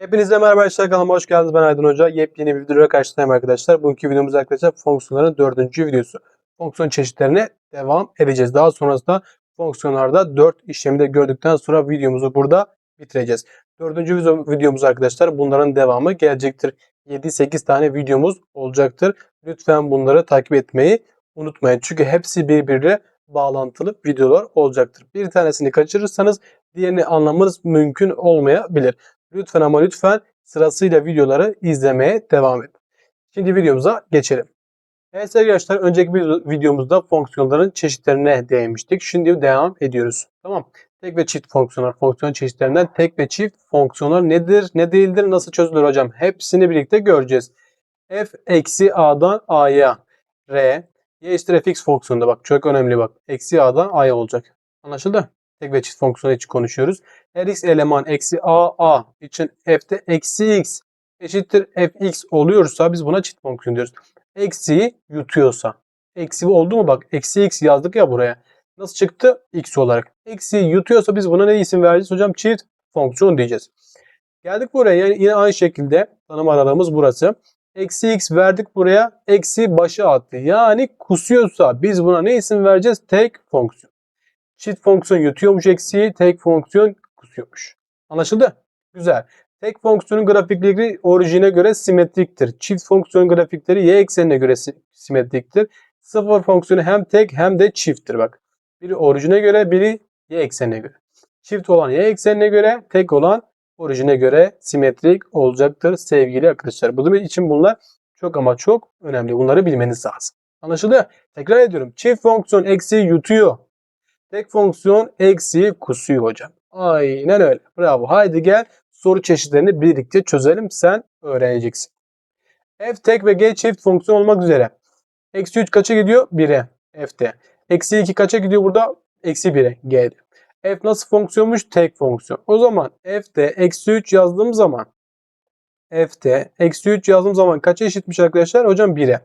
Hepinize merhaba arkadaşlar kanalıma hoş geldiniz. Ben Aydın Hoca. Yepyeni bir videoya karşınızdayım arkadaşlar. Bugünkü videomuz arkadaşlar fonksiyonların dördüncü videosu. Fonksiyon çeşitlerine devam edeceğiz. Daha sonrasında fonksiyonlarda 4 işlemi de gördükten sonra videomuzu burada bitireceğiz. Dördüncü video- videomuz arkadaşlar bunların devamı gelecektir. 7-8 tane videomuz olacaktır. Lütfen bunları takip etmeyi unutmayın. Çünkü hepsi birbiriyle bağlantılı videolar olacaktır. Bir tanesini kaçırırsanız diğerini anlamanız mümkün olmayabilir. Lütfen ama lütfen sırasıyla videoları izlemeye devam edin. Şimdi videomuza geçelim. Evet sevgili arkadaşlar önceki bir videomuzda fonksiyonların çeşitlerine değinmiştik. Şimdi devam ediyoruz. Tamam. Tek ve çift fonksiyonlar, fonksiyon çeşitlerinden tek ve çift fonksiyonlar nedir, ne değildir, nasıl çözülür hocam? Hepsini birlikte göreceğiz. f eksi a'dan a'ya, r, y eşittir fx fonksiyonunda bak çok önemli bak. Eksi a'dan a'ya olacak. Anlaşıldı? Tek ve çift fonksiyonu için konuşuyoruz her x eleman eksi a a için f'te eksi x eşittir fx oluyorsa biz buna çift fonksiyon diyoruz. Eksiyi yutuyorsa. Eksi oldu mu bak eksi x yazdık ya buraya. Nasıl çıktı? x olarak. Eksiyi yutuyorsa biz buna ne isim vereceğiz hocam? Çift fonksiyon diyeceğiz. Geldik buraya yani yine aynı şekilde tanım aralığımız burası. Eksi x verdik buraya. Eksi başı attı. Yani kusuyorsa biz buna ne isim vereceğiz? Tek fonksiyon. Çift fonksiyon yutuyormuş eksiği, tek fonksiyon kusuyormuş. Anlaşıldı? Güzel. Tek fonksiyonun grafikleri orijine göre simetriktir. Çift fonksiyon grafikleri y eksenine göre si- simetriktir. Sıfır fonksiyonu hem tek hem de çifttir bak. Biri orijine göre, biri y eksenine göre. Çift olan y eksenine göre, tek olan orijine göre simetrik olacaktır sevgili arkadaşlar. Bunun için bunlar çok ama çok önemli. Bunları bilmeniz lazım. Anlaşıldı? Tekrar ediyorum. Çift fonksiyon eksiği yutuyor. Tek fonksiyon eksiği kusuyor hocam. Aynen öyle. Bravo. Haydi gel soru çeşitlerini birlikte çözelim. Sen öğreneceksin. F tek ve G çift fonksiyon olmak üzere. Eksi 3 kaça gidiyor? 1'e. F'te. Eksi 2 kaça gidiyor burada? Eksi 1'e. G'de. F nasıl fonksiyonmuş? Tek fonksiyon. O zaman F'te eksi 3 yazdığım zaman F'te eksi 3 yazdığım zaman kaça eşitmiş arkadaşlar? Hocam 1'e.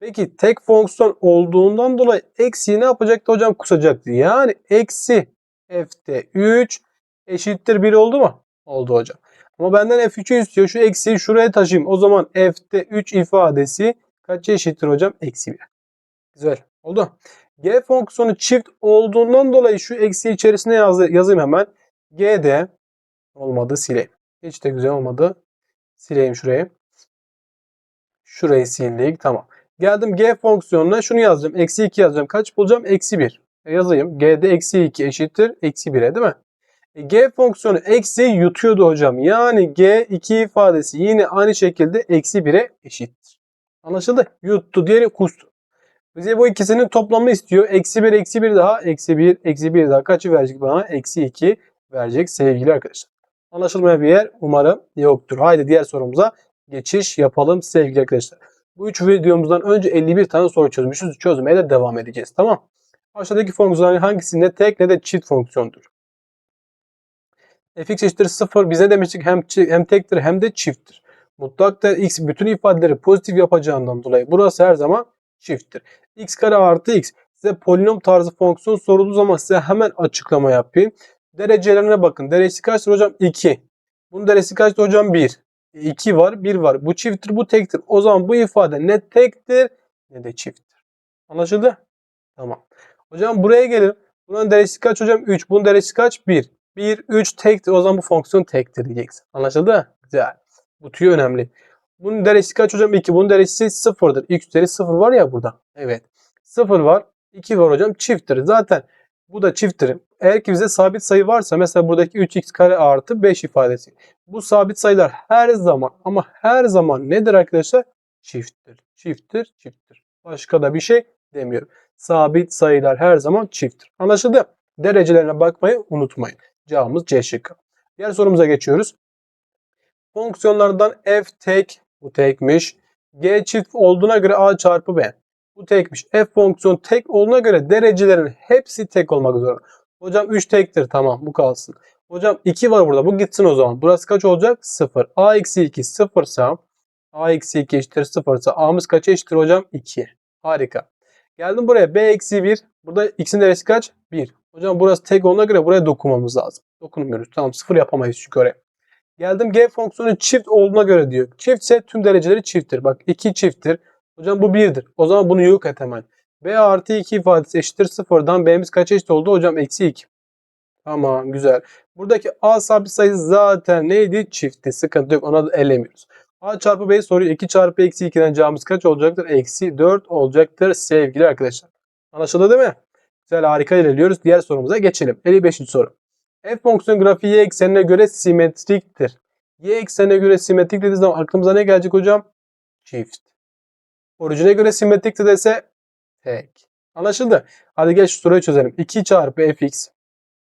Peki tek fonksiyon olduğundan dolayı eksiği ne yapacaktı hocam? Kusacaktı. Yani eksi f'te 3 eşittir 1 oldu mu? Oldu hocam. Ama benden f3'ü istiyor. Şu eksiği şuraya taşıyayım. O zaman f'te 3 ifadesi kaça eşittir hocam? Eksi 1. Güzel. Oldu. G fonksiyonu çift olduğundan dolayı şu eksiği içerisine yaz, yazayım hemen. G'de olmadı sileyim. Hiç de güzel olmadı. Sileyim şurayı. Şurayı sildik. Tamam. Geldim g fonksiyonuna şunu yazacağım. Eksi 2 yazacağım. Kaç bulacağım? Eksi 1. E yazayım. g'de eksi 2 eşittir. Eksi 1'e değil mi? E, g fonksiyonu eksi yutuyordu hocam. Yani g2 ifadesi yine aynı şekilde eksi 1'e eşittir. Anlaşıldı? Yuttu. Diğeri kustu. Bize bu ikisinin toplamını istiyor. Eksi 1, eksi 1 daha. Eksi 1, eksi 1 daha. Kaçı verecek bana? Eksi 2 verecek sevgili arkadaşlar. Anlaşılmayan bir yer umarım yoktur. Haydi diğer sorumuza geçiş yapalım sevgili arkadaşlar. Bu üç videomuzdan önce 51 tane soru çözmüşüz. Çözmeye de devam edeceğiz. Tamam. Aşağıdaki fonksiyonların hangisinde tek ne de çift fonksiyondur? fx eşittir 0 bize demiştik hem, hem tektir hem de çifttir. Mutlakta x bütün ifadeleri pozitif yapacağından dolayı burası her zaman çifttir. x kare artı x size polinom tarzı fonksiyon sorulduğu zaman size hemen açıklama yapayım. Derecelerine bakın. Derecesi kaçtır hocam? 2. Bunun derecesi kaçtır hocam? 1. 2 var, 1 var. Bu çifttir, bu tektir. O zaman bu ifade ne tektir ne de çifttir. Anlaşıldı? Tamam. Hocam buraya gelin. Bunun derecesi kaç hocam? 3. Bunun derecesi kaç? 1. 1, 3 tektir. O zaman bu fonksiyon tektir diyeceksin. Anlaşıldı? Güzel. Bu tüy önemli. Bunun derecesi kaç hocam? 2. Bunun derecesi 0'dır. X üzeri 0 var ya burada. Evet. 0 var. 2 var hocam. Çifttir. Zaten bu da çifttir. Eğer ki bize sabit sayı varsa mesela buradaki 3x kare artı 5 ifadesi. Bu sabit sayılar her zaman ama her zaman nedir arkadaşlar? Çifttir. Çifttir, çifttir. Başka da bir şey demiyorum. Sabit sayılar her zaman çifttir. Anlaşıldı? Derecelerine bakmayı unutmayın. Cevabımız C şıkkı. Diğer sorumuza geçiyoruz. Fonksiyonlardan f tek, bu tekmiş. G çift olduğuna göre a çarpı b. Bu tekmiş. F fonksiyon tek olduğuna göre derecelerin hepsi tek olmak zorunda. Hocam 3 tektir tamam bu kalsın. Hocam 2 var burada bu gitsin o zaman. Burası kaç olacak? 0. a eksi 2 0 ise a eksi 2 eşittir 0 ise a'mız kaça eşittir hocam? 2. Harika. Geldim buraya b eksi 1. Burada x'in derecesi kaç? 1. Hocam burası tek olduğuna göre buraya dokunmamız lazım. Dokunmuyoruz. Tamam 0 yapamayız çünkü oraya. Geldim G fonksiyonu çift olduğuna göre diyor. Çiftse tüm dereceleri çifttir. Bak 2 çifttir. Hocam bu 1'dir. O zaman bunu yok et hemen. B artı 2 ifadesi eşittir 0'dan B'miz kaç eşit oldu? Hocam eksi 2. Tamam güzel. Buradaki A sabit sayısı zaten neydi? Çiftti. Sıkıntı yok. Ona da elemiyoruz. A çarpı B soruyor. 2 çarpı eksi 2'den cevabımız kaç olacaktır? Eksi 4 olacaktır sevgili arkadaşlar. Anlaşıldı değil mi? Güzel harika ilerliyoruz. Diğer sorumuza geçelim. 55. soru. F fonksiyon grafiği y eksenine göre simetriktir. Y eksenine göre simetrik dediği zaman aklımıza ne gelecek hocam? Çift. Orijine göre simetrikti dese tek. Anlaşıldı. Hadi gel şu soruyu çözelim. 2 çarpı fx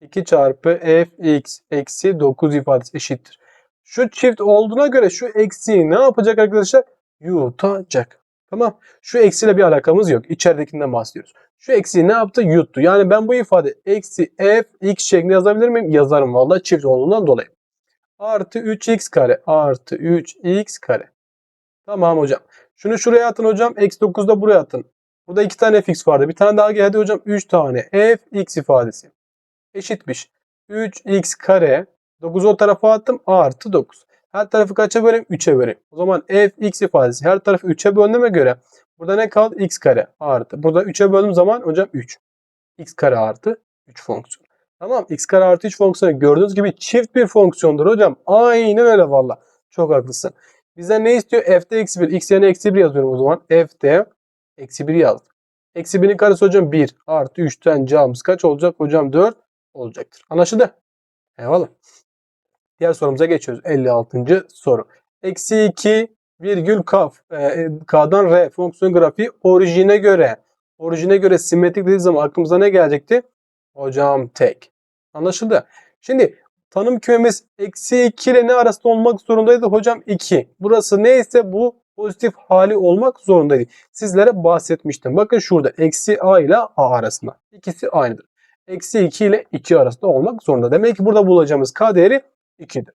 2 çarpı fx eksi 9 ifadesi eşittir. Şu çift olduğuna göre şu eksiği ne yapacak arkadaşlar? Yutacak. Tamam. Şu eksiyle bir alakamız yok. İçeridekinden bahsediyoruz. Şu eksiği ne yaptı? Yuttu. Yani ben bu ifade eksi f x şeklinde yazabilir miyim? Yazarım vallahi çift olduğundan dolayı. Artı 3x kare artı 3x kare. Tamam hocam. Şunu şuraya atın hocam. Eksi 9 da buraya atın. Burada 2 tane fx vardı. Bir tane daha geldi hocam. 3 tane f x ifadesi. Eşitmiş. 3x kare 9'u o tarafa attım. Artı 9. Her tarafı kaça böleyim? 3'e böleyim. O zaman f x ifadesi her tarafı 3'e böldüğüme göre burada ne kaldı? x kare artı. Burada 3'e böldüğüm zaman hocam 3. x kare artı 3 fonksiyon. Tamam x kare artı 3 fonksiyonu gördüğünüz gibi çift bir fonksiyondur hocam. Aynen öyle valla. Çok haklısın. Bizden ne istiyor? f'de eksi 1. x yerine eksi 1 yazıyorum o zaman. f'de eksi 1 yazdım. Eksi 1'in karesi hocam 1 artı 3'ten cevabımız kaç olacak? Hocam 4 olacaktır. Anlaşıldı? Eyvallah. Diğer sorumuza geçiyoruz. 56. soru. Eksi 2 virgül k, e, k'dan r fonksiyon grafiği orijine göre orijine göre simetrik dediği zaman aklımıza ne gelecekti? Hocam tek. Anlaşıldı. Şimdi tanım kümemiz eksi 2 ile ne arasında olmak zorundaydı? Hocam 2. Burası neyse bu pozitif hali olmak zorundaydı. Sizlere bahsetmiştim. Bakın şurada eksi a ile a arasında. İkisi aynıdır. Eksi 2 ile 2 arasında olmak zorunda. Demek ki burada bulacağımız k değeri 2'dir.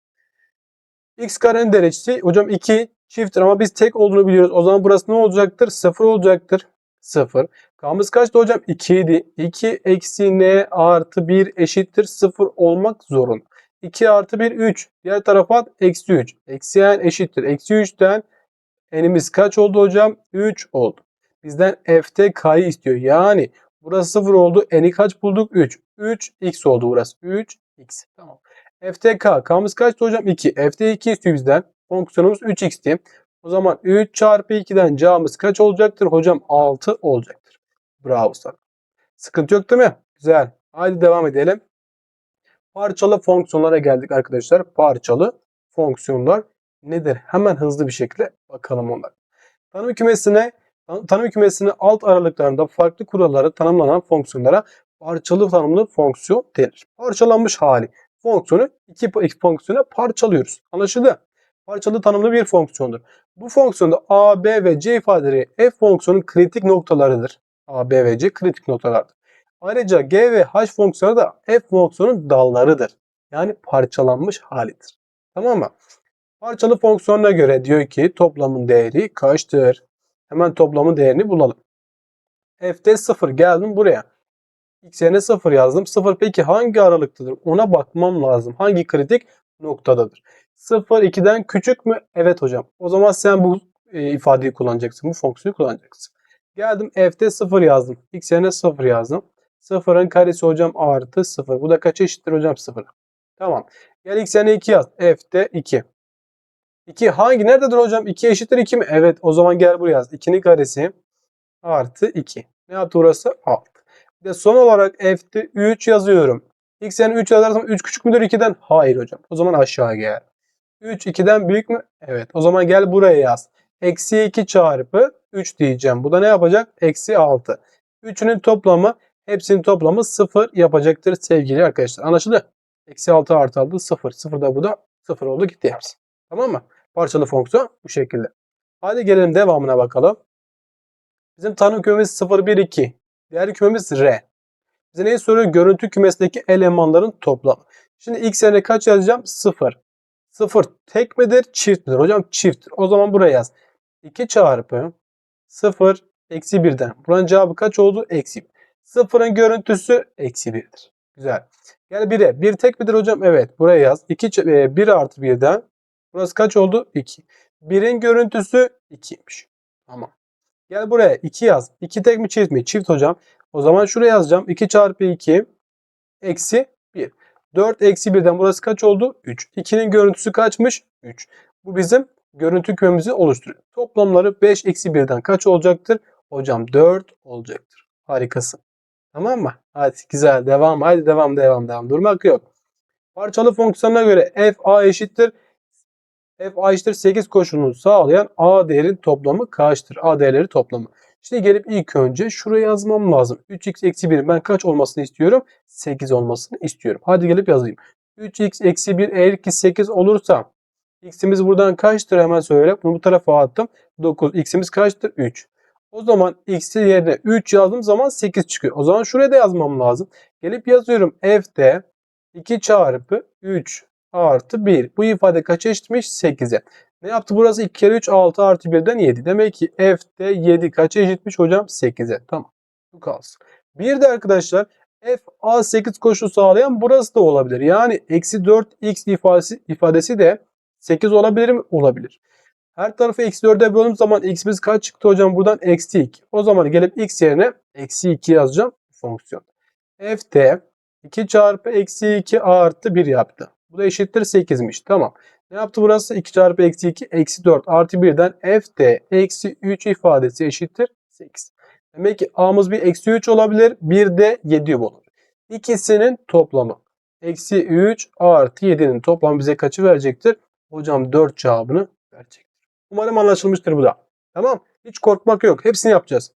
x karenin derecesi hocam 2 çifttir ama biz tek olduğunu biliyoruz. O zaman burası ne olacaktır? 0 olacaktır. 0. K'mız kaçtı hocam? 2 idi. 2 eksi n artı 1 eşittir 0 olmak zorunda. 2 artı 1 3. Diğer tarafa at eksi 3. Eksi n eşittir. Eksi 3'ten n'imiz kaç oldu hocam? 3 oldu. Bizden f'te k'yı istiyor. Yani burası 0 oldu. N'i kaç bulduk? 3. 3 x oldu burası. 3 x. Tamam. F'te k. K'mız kaçtı hocam? 2. F'te 2 istiyor bizden. Fonksiyonumuz 3x'ti. O zaman 3 çarpı 2'den cevabımız kaç olacaktır? Hocam 6 olacaktır. Bravo sana. Sıkıntı yok değil mi? Güzel. Haydi devam edelim. Parçalı fonksiyonlara geldik arkadaşlar. Parçalı fonksiyonlar nedir? Hemen hızlı bir şekilde bakalım onlara. Tanım kümesine tanım kümesinin alt aralıklarında farklı kuralları tanımlanan fonksiyonlara parçalı tanımlı fonksiyon denir. Parçalanmış hali fonksiyonu iki fonksiyona parçalıyoruz. Anlaşıldı? Parçalı tanımlı bir fonksiyondur. Bu fonksiyonda a, b ve c ifadeleri f fonksiyonun kritik noktalarıdır. a, b ve c kritik noktalardır. Ayrıca g ve h fonksiyonu da f fonksiyonun dallarıdır. Yani parçalanmış halidir. Tamam mı? Parçalı fonksiyonuna göre diyor ki toplamın değeri kaçtır? Hemen toplamın değerini bulalım. f'de 0 geldim buraya. x yerine 0 yazdım. 0 peki hangi aralıktadır? Ona bakmam lazım. Hangi kritik noktadadır? 0 2'den küçük mü? Evet hocam. O zaman sen bu e, ifadeyi kullanacaksın. Bu fonksiyonu kullanacaksın. Geldim f'de 0 yazdım. x yerine 0 yazdım. 0'ın karesi hocam artı 0. Bu da kaç eşittir hocam 0. Tamam. Gel x yerine 2 yaz. f'de 2. 2 hangi? Nerededir hocam? 2 eşittir 2 mi? Evet. O zaman gel buraya yaz. 2'nin karesi artı 2. Ne yaptı burası? 6. Bir de son olarak f'de 3 yazıyorum. x yerine 3 yazarsam 3 küçük müdür 2'den? Hayır hocam. O zaman aşağı gel. 3 2'den büyük mü? Evet. O zaman gel buraya yaz. Eksi 2 çarpı 3 diyeceğim. Bu da ne yapacak? Eksi 6. 3'ünün toplamı hepsinin toplamı 0 yapacaktır sevgili arkadaşlar. Anlaşıldı? Eksi 6 artı 6 0. 0 da bu da 0 oldu gitti hepsi. Tamam mı? Parçalı fonksiyon bu şekilde. Hadi gelelim devamına bakalım. Bizim tanım kümemiz 0, 1, 2. Diğer kümemiz R. Bize neyi soruyor? Görüntü kümesindeki elemanların toplamı. Şimdi x yerine kaç yazacağım? 0. 0 tek midir? Çift midir? Hocam çifttir. O zaman buraya yaz. 2 çarpı 0 eksi 1'den. Buranın cevabı kaç oldu? Eksi 1. 0'ın görüntüsü eksi 1'dir. Güzel. Gel 1'e. 1 tek midir hocam? Evet. Buraya yaz. 2, 1 artı 1'den. Burası kaç oldu? 2. 1'in görüntüsü 2'ymiş. Tamam. Gel buraya 2 yaz. 2 tek mi çift mi? Çift hocam. O zaman şuraya yazacağım. 2 çarpı 2 eksi 1. 4 eksi 1'den burası kaç oldu? 3. 2'nin görüntüsü kaçmış? 3. Bu bizim görüntü kümemizi oluşturuyor. Toplamları 5 eksi 1'den kaç olacaktır? Hocam 4 olacaktır. Harikasın. Tamam mı? Hadi güzel devam. Hadi devam devam devam. Durmak yok. Parçalı fonksiyonuna göre f a eşittir. F eşittir 8 koşulunu sağlayan a değerin toplamı kaçtır? a değerleri toplamı. Şimdi gelip ilk önce şuraya yazmam lazım. 3x eksi 1 ben kaç olmasını istiyorum? 8 olmasını istiyorum. Hadi gelip yazayım. 3x eksi 1 eğer ki 8 olursa x'imiz buradan kaçtır hemen söyle. Bunu bu tarafa attım. 9. x'imiz kaçtır? 3. O zaman x'i yerine 3 yazdığım zaman 8 çıkıyor. O zaman şuraya da yazmam lazım. Gelip yazıyorum f'de 2 çarpı 3 artı 1. Bu ifade kaça eşitmiş? 8'e. Ne yaptı burası? 2 kere 3 6 artı 1'den 7. Demek ki f'de 7 kaça eşitmiş hocam? 8'e. Tamam. Bu kalsın. Bir de arkadaşlar f a 8 koşulu sağlayan burası da olabilir. Yani eksi 4x ifadesi, ifadesi de 8 olabilir mi? Olabilir. Her tarafı eksi 4'e böldüğüm zaman x'imiz kaç çıktı hocam? Buradan eksi 2. O zaman gelip x yerine eksi 2 yazacağım fonksiyon. f de 2 çarpı eksi 2 artı 1 yaptı. Bu da eşittir 8'miş. Tamam. Ne yaptı burası? 2 çarpı eksi 2 eksi 4 artı 1'den f de eksi 3 ifadesi eşittir 8. Demek ki a'mız bir eksi 3 olabilir. Bir de 7 olur. İkisinin toplamı. Eksi 3 artı 7'nin toplamı bize kaçı verecektir? Hocam 4 cevabını verecektir. Umarım anlaşılmıştır bu da. Tamam. Hiç korkmak yok. Hepsini yapacağız.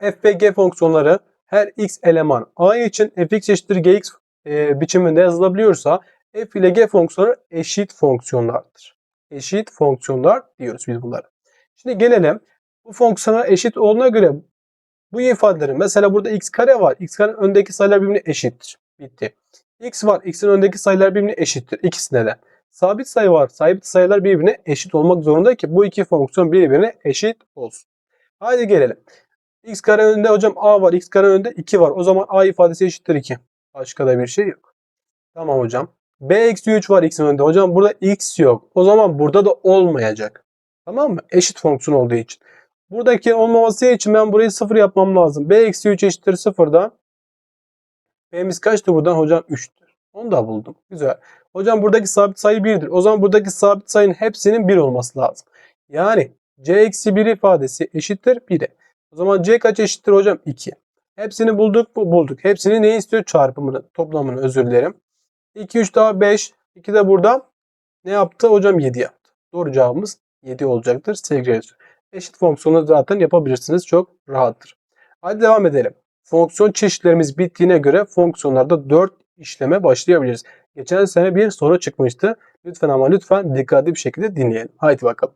f ve g fonksiyonları her x eleman a için fx eşittir gx e, biçiminde yazılabiliyorsa f ile g fonksiyonları eşit fonksiyonlardır. Eşit fonksiyonlar diyoruz biz bunlara. Şimdi gelelim bu fonksiyona eşit olduğuna göre bu ifadelerin mesela burada x kare var. x karenin öndeki sayılar birbirine eşittir. Bitti. x var. x'in öndeki sayılar birbirine eşittir. İkisine de. Sabit sayı var. Sabit sayılar birbirine eşit olmak zorunda ki bu iki fonksiyon birbirine eşit olsun. Haydi gelelim. x kare önünde hocam a var. x kare önünde 2 var. O zaman a ifadesi eşittir 2. Başka da bir şey yok. Tamam hocam. b eksi 3 var x'in önünde. Hocam burada x yok. O zaman burada da olmayacak. Tamam mı? Eşit fonksiyon olduğu için. Buradaki olmaması için ben burayı 0 yapmam lazım. b eksi 3 eşittir 0'dan. b'miz kaçtı buradan? Hocam 3'tür. Onu da buldum. Güzel. Hocam buradaki sabit sayı 1'dir. O zaman buradaki sabit sayının hepsinin 1 olması lazım. Yani c eksi 1 ifadesi eşittir 1'e. O zaman c kaç eşittir hocam? 2. Hepsini bulduk mu? Bulduk. Hepsini ne istiyor? Çarpımını, toplamını özür dilerim. 2, 3 daha 5. 2 de burada ne yaptı? Hocam 7 yaptı. Doğru cevabımız 7 olacaktır sevgili. Eşit fonksiyonu zaten yapabilirsiniz. Çok rahattır. Hadi devam edelim. Fonksiyon çeşitlerimiz bittiğine göre fonksiyonlarda 4 işleme başlayabiliriz. Geçen sene bir soru çıkmıştı. Lütfen ama lütfen dikkatli bir şekilde dinleyelim. Haydi bakalım.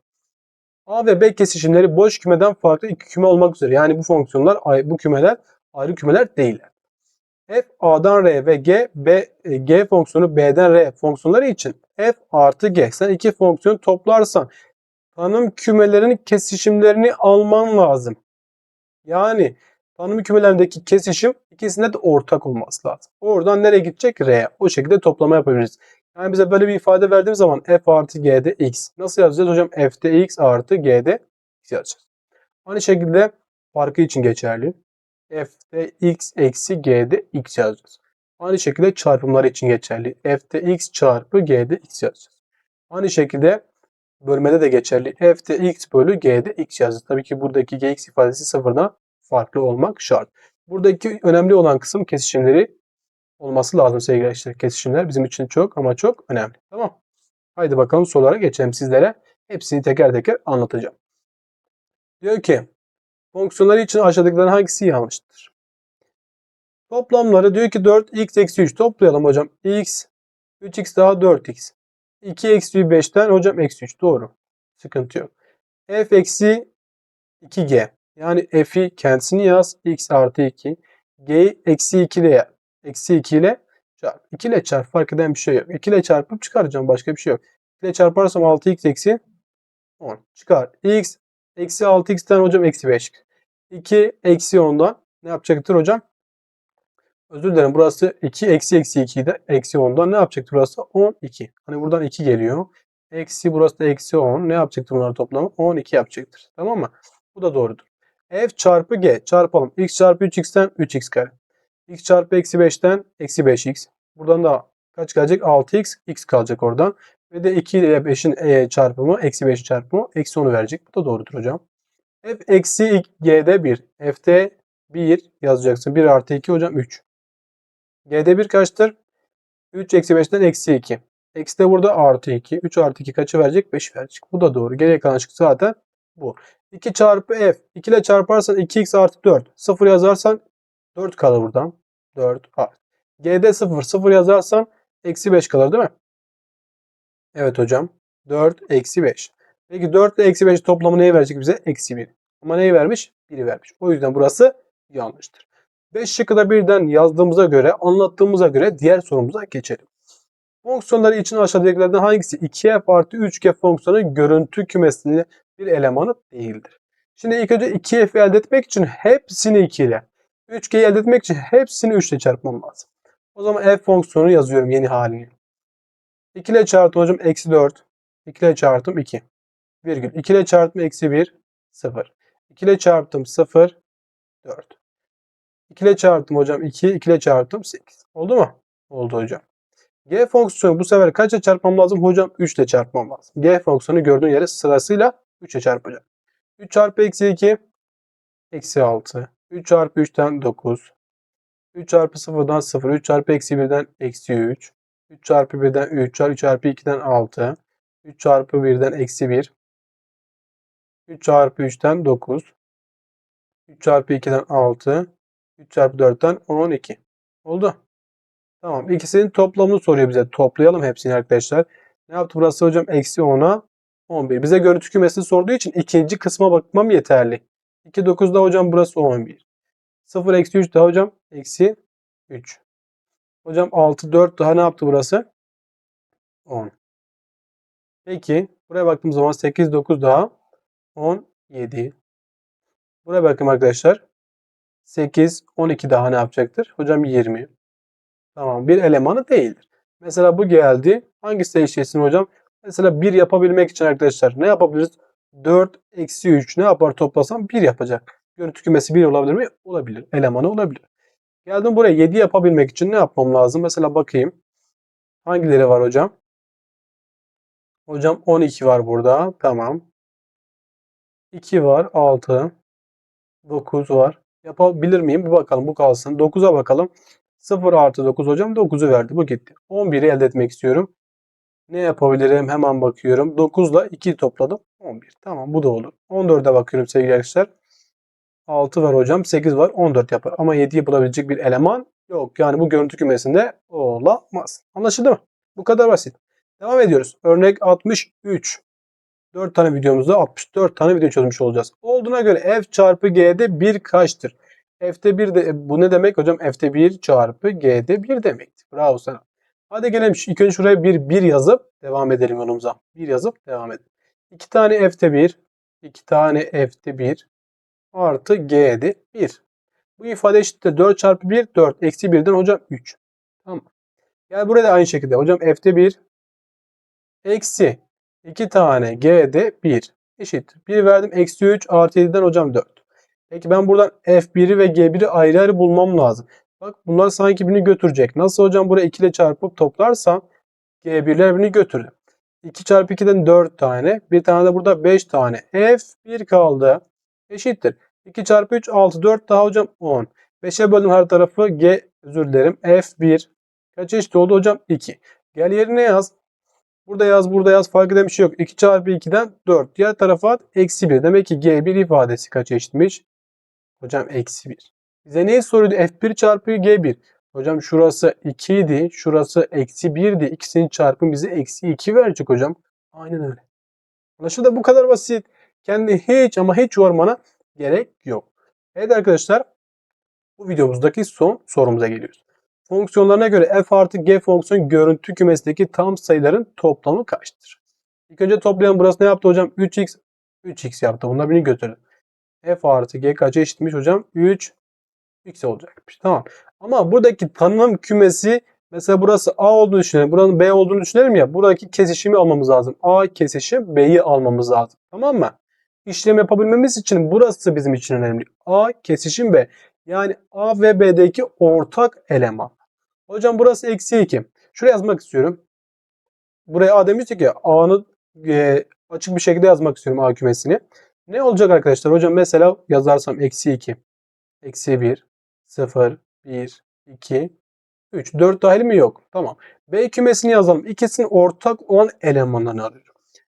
A ve B kesişimleri boş kümeden farklı iki küme olmak üzere. Yani bu fonksiyonlar bu kümeler ayrı kümeler değiller. F A'dan R ve G B e, G fonksiyonu B'den R fonksiyonları için F artı G. Sen iki fonksiyon toplarsan tanım kümelerinin kesişimlerini alman lazım. Yani tanım kümelerindeki kesişim ikisinde de ortak olması lazım. Oradan nereye gidecek? R'ye. O şekilde toplama yapabiliriz. Yani bize böyle bir ifade verdiğim zaman f artı g'de x. Nasıl yazacağız hocam? f'de x artı g'de x yazacağız. Aynı şekilde farkı için geçerli. F'de x eksi g'de x yazacağız. Aynı şekilde çarpımları için geçerli. f'de x çarpı g'de x yazacağız. Aynı şekilde bölmede de geçerli. f'de x bölü g'de x yazacağız. Tabii ki buradaki gx ifadesi sıfırdan farklı olmak şart. Buradaki önemli olan kısım kesişimleri olması lazım sevgili arkadaşlar. Kesişimler bizim için çok ama çok önemli. Tamam. Haydi bakalım sorulara geçelim sizlere. Hepsini teker teker anlatacağım. Diyor ki fonksiyonları için aşağıdakilerin hangisi yanlıştır? Toplamları diyor ki 4x eksi 3 toplayalım hocam. x 3x daha 4x. 2 eksi 5'ten hocam eksi 3 doğru. Sıkıntı yok. f eksi 2g. Yani f'i kendisini yaz. x artı 2. g eksi 2 ile eksi 2 ile çarp. 2 ile çarp fark eden bir şey yok. 2 ile çarpıp çıkaracağım. Başka bir şey yok. 2 ile çarparsam 6x eksi 10. Çıkar. x eksi 6x'ten hocam eksi 5. 2 eksi 10'dan ne yapacaktır hocam? Özür dilerim burası 2 eksi eksi 2 idi. Eksi 10'dan ne yapacaktı burası? 12. Hani buradan 2 geliyor. Eksi burası da eksi 10. Ne yapacaktır bunlar toplamı? 12 yapacaktır. Tamam mı? Bu da doğrudur. F çarpı G çarpalım. X çarpı 3x'ten 3x kare. X çarpı eksi 5'ten eksi 5x. Buradan da kaç gelecek? 6x. X kalacak oradan. Ve de 2 ile 5'in e, çarpımı eksi 5 çarpımı eksi 10'u verecek. Bu da doğrudur hocam. F eksi G'de 1. F'de 1 yazacaksın. 1 artı 2 hocam 3. G'de 1 kaçtır? 3 eksi 5'ten eksi 2. Eksi de burada artı 2. 3 artı 2 kaçı verecek? 5 verecek. Bu da doğru. Geriye kalan şık zaten bu. 2 çarpı f. 2 ile çarparsan 2x artı 4. 0 yazarsan 4 kalır buradan. 4 artı. G'de 0. 0 yazarsan eksi 5 kalır değil mi? Evet hocam. 4 eksi 5. Peki 4 ile eksi 5 toplamı neyi verecek bize? Eksi 1. Ama neyi vermiş? 1'i vermiş. O yüzden burası yanlıştır. 5 şıkkı da birden yazdığımıza göre, anlattığımıza göre diğer sorumuza geçelim. Fonksiyonları için aşağıdakilerden hangisi 2f artı 3g fonksiyonun görüntü kümesinin bir elemanı değildir? Şimdi ilk önce 2f'i elde etmek için hepsini 2 ile, 3g'yi elde etmek için hepsini 3 ile çarpmam lazım. O zaman f fonksiyonu yazıyorum yeni halini. 2 ile çarptım hocam eksi 4. 2 ile çarptım 2. Virgül. 2 ile çarptım eksi 1. 0. 2 ile çarptım 0. 4. 2 ile çarptım hocam 2. 2 ile çarptım 8. Oldu mu? Oldu hocam. G fonksiyonu bu sefer kaçla çarpmam lazım? Hocam 3 ile çarpmam lazım. G fonksiyonu gördüğün yere sırasıyla 3 ile çarpacağım. 3 çarpı eksi 2 eksi 6. 3 çarpı 3'ten 9. 3 çarpı 0'dan 0. 3 çarpı eksi 1'den eksi 3. 3 çarpı 1'den 3. 3 çarpı 2'den 6. 3 çarpı 1'den eksi 1. 3 çarpı 3'ten 9. 3 çarpı 2'den 6. 3 çarpı 4'ten 12. Oldu. Tamam. İkisinin toplamını soruyor bize. Toplayalım hepsini arkadaşlar. Ne yaptı burası hocam? Eksi 10'a 11. Bize görüntü kümesini sorduğu için ikinci kısma bakmam yeterli. 2 9'da hocam burası 11. 0 eksi 3 daha hocam. Eksi 3. Hocam 6 4 daha ne yaptı burası? 10. Peki. Buraya baktığım zaman 8 9 daha 17. Buraya bakın arkadaşlar. 8 12 daha ne yapacaktır? Hocam 20. Tamam bir elemanı değildir. Mesela bu geldi. Hangisi eşleşsin hocam? Mesela 1 yapabilmek için arkadaşlar ne yapabiliriz? 4 eksi 3 ne yapar toplasam 1 yapacak. Görüntü kümesi 1 olabilir mi? Olabilir. Elemanı olabilir. Geldim buraya 7 yapabilmek için ne yapmam lazım? Mesela bakayım. Hangileri var hocam? Hocam 12 var burada. Tamam. 2 var. 6. 9 var. Yapabilir miyim? Bir bakalım. Bu kalsın. 9'a bakalım. 0 artı 9 hocam 9'u verdi. Bu gitti. 11'i elde etmek istiyorum. Ne yapabilirim? Hemen bakıyorum. 9 ile 2 topladım. 11. Tamam bu da olur. 14'e bakıyorum sevgili arkadaşlar. 6 var hocam. 8 var. 14 yapar. Ama 7'yi bulabilecek bir eleman yok. Yani bu görüntü kümesinde olamaz. Anlaşıldı mı? Bu kadar basit. Devam ediyoruz. Örnek 63. 4 tane videomuzda 64 tane video çözmüş olacağız. Olduğuna göre f çarpı g'de 1 kaçtır? F'de 1 de bu ne demek hocam? F'de 1 çarpı G'de 1 demektir. Bravo sana. Hadi gelelim ilk önce şuraya bir 1 yazıp devam edelim yolumuza. 1 yazıp devam edelim. 2 tane F'de 1, 2 tane F'de 1 artı G'de 1. Bu ifade eşittir 4 çarpı 1 4 eksi 1'den hocam 3. Tamam. Gel buraya da aynı şekilde hocam F'de 1 eksi 2 tane G'de 1 eşit. 1 verdim eksi 3 artı 7'den hocam 4. Peki ben buradan F1'i ve G1'i ayrı ayrı bulmam lazım. Bak bunlar sanki birini götürecek. Nasıl hocam buraya 2 ile çarpıp toplarsam G1'ler birini götürdü. 2 çarpı 2'den 4 tane. Bir tane de burada 5 tane. F1 kaldı. Eşittir. 2 çarpı 3 6 4 daha hocam 10. 5'e böldüm her tarafı G özür dilerim. F1 kaç eşit oldu hocam? 2. Gel yerine yaz. Burada yaz burada yaz fark eden bir şey yok. 2 çarpı 2'den 4. Diğer tarafa at. Eksi 1. Demek ki G1 ifadesi kaç eşitmiş? Hocam eksi 1. Bize neyi soruyordu? F1 çarpı G1. Hocam şurası 2 idi. Şurası eksi 1'di. İkisinin çarpımı bize eksi 2 verecek hocam. Aynen öyle. Anlaşıldı bu kadar basit. Kendi hiç ama hiç yormana gerek yok. Evet arkadaşlar. Bu videomuzdaki son sorumuza geliyoruz. Fonksiyonlarına göre f artı g fonksiyon görüntü kümesindeki tam sayıların toplamı kaçtır? İlk önce toplayalım. Burası ne yaptı hocam? 3x 3x yaptı. Bunlar beni götürdü f artı g kaça eşitmiş hocam? 3 x olacakmış. Tamam. Ama buradaki tanım kümesi mesela burası A olduğunu düşünelim. Buranın B olduğunu düşünelim ya. Buradaki kesişimi almamız lazım. A kesişim B'yi almamız lazım. Tamam mı? İşlem yapabilmemiz için burası bizim için önemli. A kesişim B. Yani A ve B'deki ortak eleman. Hocam burası eksi 2. Şuraya yazmak istiyorum. Buraya A demiştik ya. A'nın e, açık bir şekilde yazmak istiyorum A kümesini. Ne olacak arkadaşlar? Hocam mesela yazarsam eksi 2, eksi 1, 0, 1, 2, 3. 4 dahil mi? Yok. Tamam. B kümesini yazalım. İkisinin ortak olan elemanlarını arıyorum.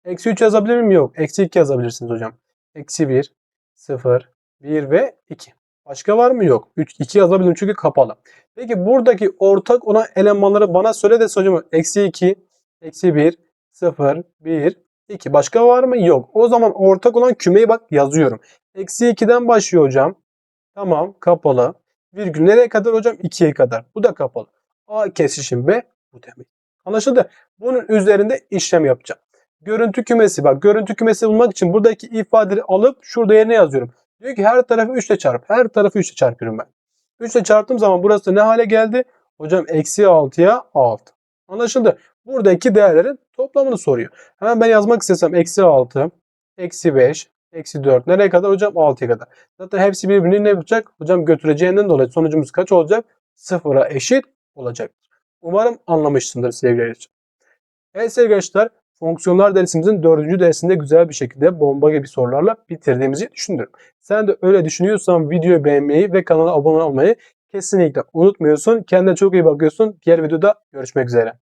Eksi 3 yazabilir miyim? Yok. Eksi 2 yazabilirsiniz hocam. Eksi 1, 0, 1 ve 2. Başka var mı? Yok. 3, 2 yazabilirim çünkü kapalı. Peki buradaki ortak olan elemanları bana söyle de hocam. Eksi 2, eksi 1, 0, 1, 2. Başka var mı? Yok. O zaman ortak olan kümeyi bak yazıyorum. Eksi 2'den başlıyor hocam. Tamam kapalı. Virgül nereye kadar hocam? 2'ye kadar. Bu da kapalı. A kesişim B bu demek. Anlaşıldı. Bunun üzerinde işlem yapacağım. Görüntü kümesi bak görüntü kümesi bulmak için buradaki ifadeleri alıp şurada yerine yazıyorum. Diyor ki her tarafı 3 ile çarp. Her tarafı 3 ile çarpıyorum ben. 3 ile çarptığım zaman burası ne hale geldi? Hocam eksi 6'ya 6. Anlaşıldı. Buradaki değerlerin toplamını soruyor. Hemen ben yazmak istesem eksi 6, eksi 5, eksi 4. Nereye kadar hocam? 6'ya kadar. Zaten hepsi birbirini ne yapacak? Hocam götüreceğinden dolayı sonucumuz kaç olacak? Sıfıra eşit olacak. Umarım anlamışsındır sevgili arkadaşlar. Evet sevgili arkadaşlar fonksiyonlar dersimizin dördüncü dersinde güzel bir şekilde bomba gibi sorularla bitirdiğimizi düşünüyorum. Sen de öyle düşünüyorsan videoyu beğenmeyi ve kanala abone olmayı kesinlikle unutmuyorsun. Kendine çok iyi bakıyorsun. Diğer videoda görüşmek üzere.